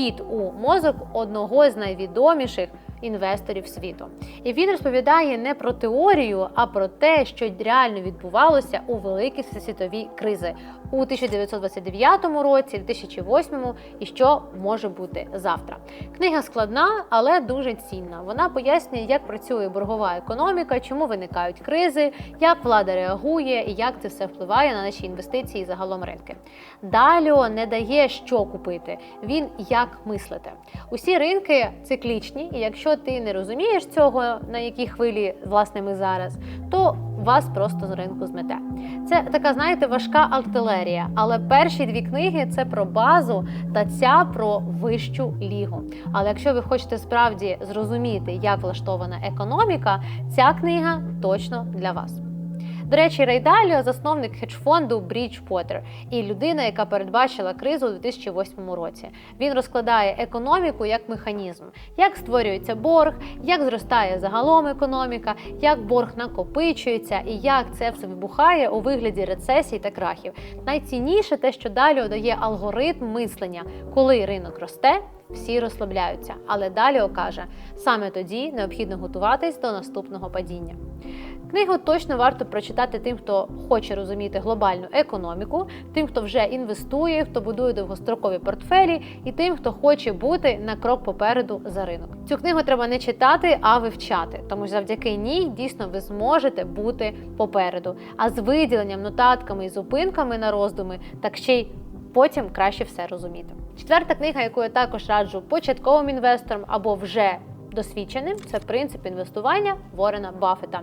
вхід у мозок одного з найвідоміших інвесторів світу. І він розповідає не про теорію, а про те, що реально відбувалося у великі світові кризи у 1929 році, 2008 і що може бути завтра. Книга складна, але дуже цінна. Вона пояснює, як працює боргова економіка, чому виникають кризи, як влада реагує і як це все впливає на наші інвестиції і загалом ринки. Даліо не дає, що купити, він як мислити. Усі ринки циклічні, і якщо ти не розумієш цього, на якій хвилі власне ми зараз, то вас просто з ринку змете. Це така, знаєте, важка артилерія. Але перші дві книги це про базу, та ця про вищу лігу. Але якщо ви хочете справді зрозуміти, як влаштована економіка, ця книга точно для вас. До речі, Рей Даліо – засновник хедж-фонду Bridgewater і людина, яка передбачила кризу у 2008 році. Він розкладає економіку як механізм, як створюється борг, як зростає загалом економіка, як борг накопичується і як це все вибухає у вигляді рецесій та крахів. Найцінніше те, що Даліо дає алгоритм мислення, коли ринок росте. Всі розслабляються, але Даліо каже, саме тоді необхідно готуватись до наступного падіння. Книгу точно варто прочитати тим, хто хоче розуміти глобальну економіку, тим, хто вже інвестує, хто будує довгострокові портфелі, і тим, хто хоче бути на крок попереду за ринок. Цю книгу треба не читати, а вивчати, тому що завдяки ній дійсно ви зможете бути попереду. А з виділенням, нотатками і зупинками на роздуми, так ще й потім краще все розуміти. Четверта книга, яку я також раджу початковим інвесторам або вже досвідченим, це принцип інвестування Ворена Баффета.